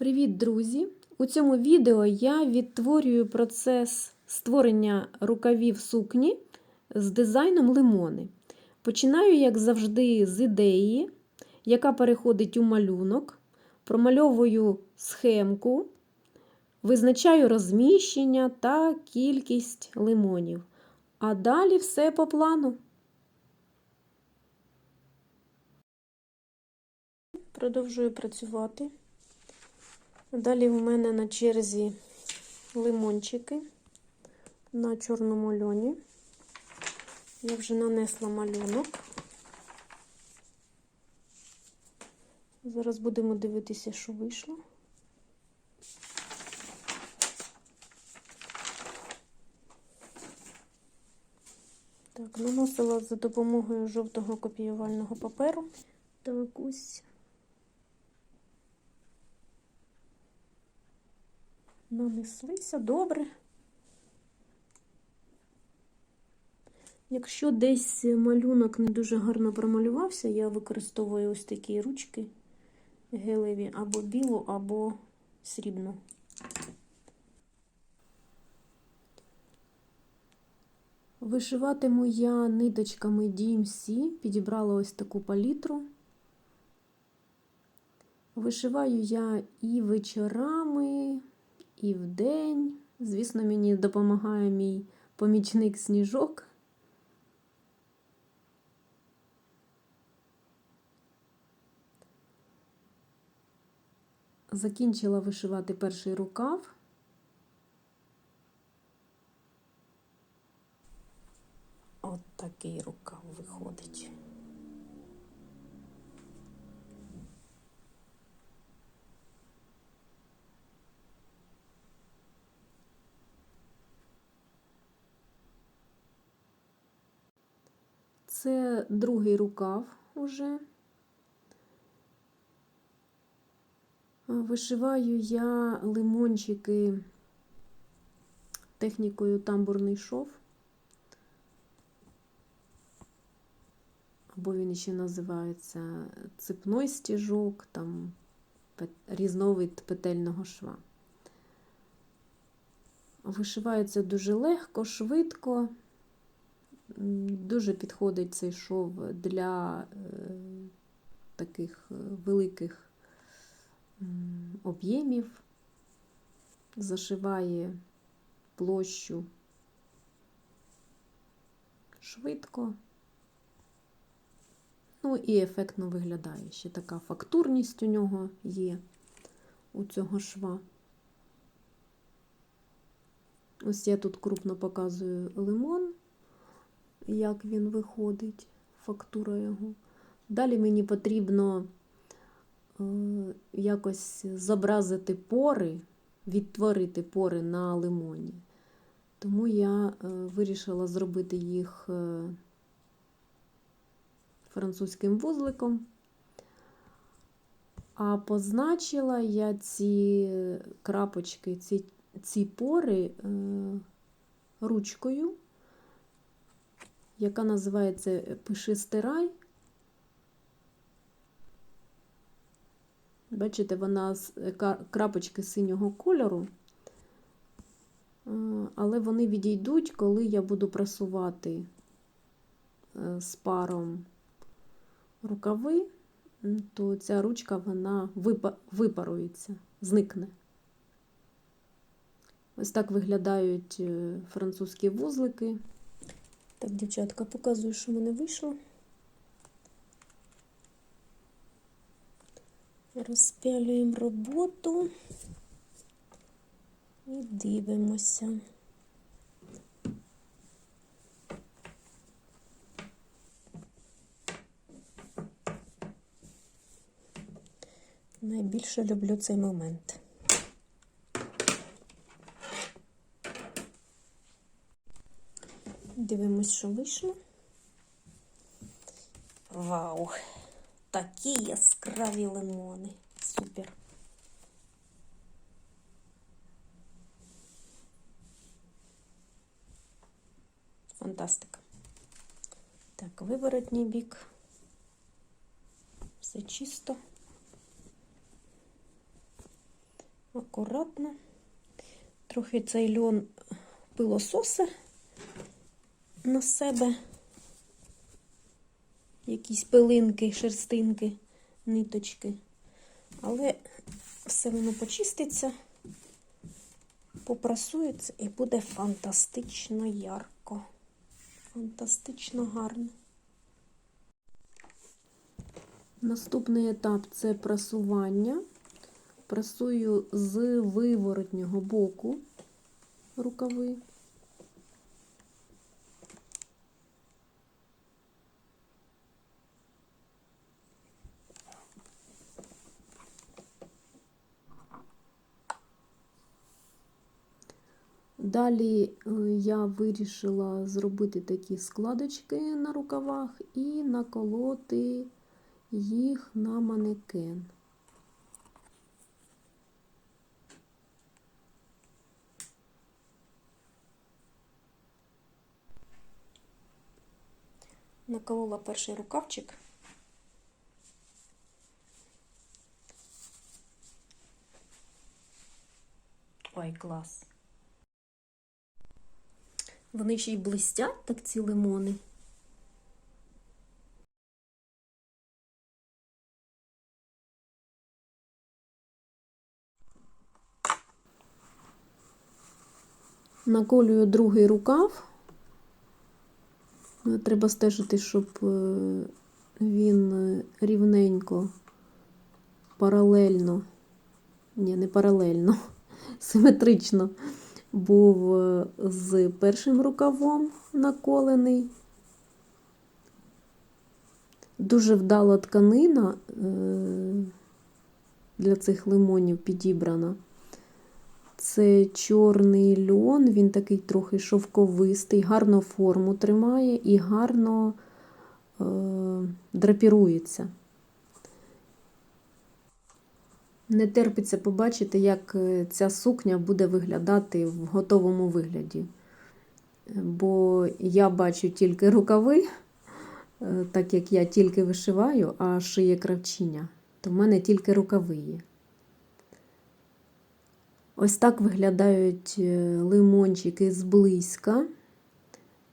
Привіт, друзі! У цьому відео я відтворюю процес створення рукавів сукні з дизайном лимони. Починаю, як завжди, з ідеї, яка переходить у малюнок, промальовую схемку, визначаю розміщення та кількість лимонів. А далі все по плану. Продовжую працювати. Далі в мене на черзі лимончики на чорному льоні. Я вже нанесла малюнок. Зараз будемо дивитися, що вийшло. Так, наносила за допомогою жовтого копіювального паперу. Так, ось. Нанеслися добре. Якщо десь малюнок не дуже гарно промалювався, я використовую ось такі ручки гелеві або білу, або срібну. Вишиватиму я ниточками DMC, підібрала ось таку палітру. Вишиваю я і вечорами, і вдень. Звісно, мені допомагає мій помічник сніжок. Закінчила вишивати перший рукав. От такий рукав виходить. Це другий рукав уже. Вишиваю я лимончики технікою тамбурний шов. Або він ще називається цепной стіжок, там різновид петельного шва. Вишивається дуже легко, швидко. Дуже підходить цей шов для е, таких е, великих об'ємів, зашиває площу швидко. Ну і ефектно виглядає. Ще така фактурність у нього є у цього шва. Ось я тут крупно показую лимон як він виходить, фактура його. Далі мені потрібно е, якось зобразити пори, відтворити пори на лимоні. Тому я е, вирішила зробити їх е, французьким вузликом. А позначила я ці крапочки, ці, ці пори ручкою яка називається Пиши стирай. Бачите, вона з крапочки синього кольору, але вони відійдуть, коли я буду прасувати е, з паром рукави, то ця ручка вона випарується, зникне. Ось так виглядають е, французькі вузлики. Так, дівчатка, показую, що в мене вийшло. Розпялюємо роботу і дивимося. Найбільше люблю цей момент. Дивимось, що вийшло. Вау! Такі яскраві лимони. Супер. Фантастика. Так, виворотній бік. Все чисто. акуратно. Трохи цей льон пилососе на себе. Якісь пилинки, шерстинки, ниточки. Але все воно почиститься, попрасується і буде фантастично ярко. Фантастично гарно. Наступний етап це прасування. Прасую з виворотнього боку рукави. Далі е, я вирішила зробити такі складочки на рукавах і наколоти їх на манекен. Наколола перший рукавчик. Ой, клас. Вони ще й блистять, так ці лимони. Наколюю другий рукав. Ну, Треба стежити, щоб е, він е, рівненько, паралельно, ні, не паралельно, симетрично був е, з першим рукавом наколений. Дуже вдала тканина для цих лимонів підібрана. Це чорний льон, він такий трохи шовковистий, гарно форму тримає і гарно е, драпірується. Не терпиться побачити, як ця сукня буде виглядати в готовому вигляді. Бо я бачу тільки рукави, так як я тільки вишиваю, а шиє кравчиня, то в мене тільки рукави є. Ось так виглядають лимончики зблизька.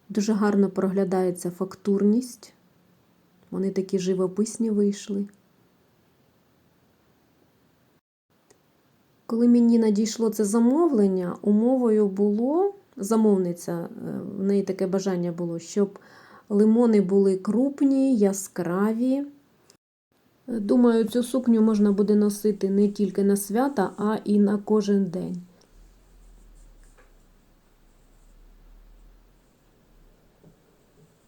Дуже гарно проглядається фактурність. Вони такі живописні вийшли. Коли мені надійшло це замовлення, умовою було, замовниця, в неї таке бажання було, щоб лимони були крупні, яскраві. Думаю, цю сукню можна буде носити не тільки на свята, а і на кожен день.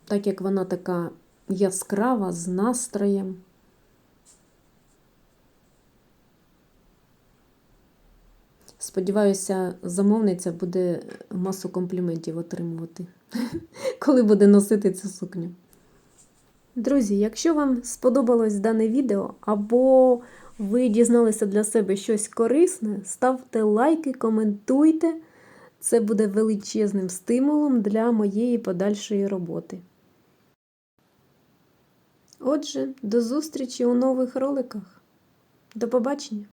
Так як вона така яскрава, з настроєм. Сподіваюся, замовниця буде масу компліментів отримувати, коли буде носити цю сукню. Друзі, якщо вам сподобалось дане відео, або ви дізналися для себе щось корисне, ставте лайки, коментуйте. Це буде величезним стимулом для моєї подальшої роботи. Отже, до зустрічі у нових роликах. До побачення!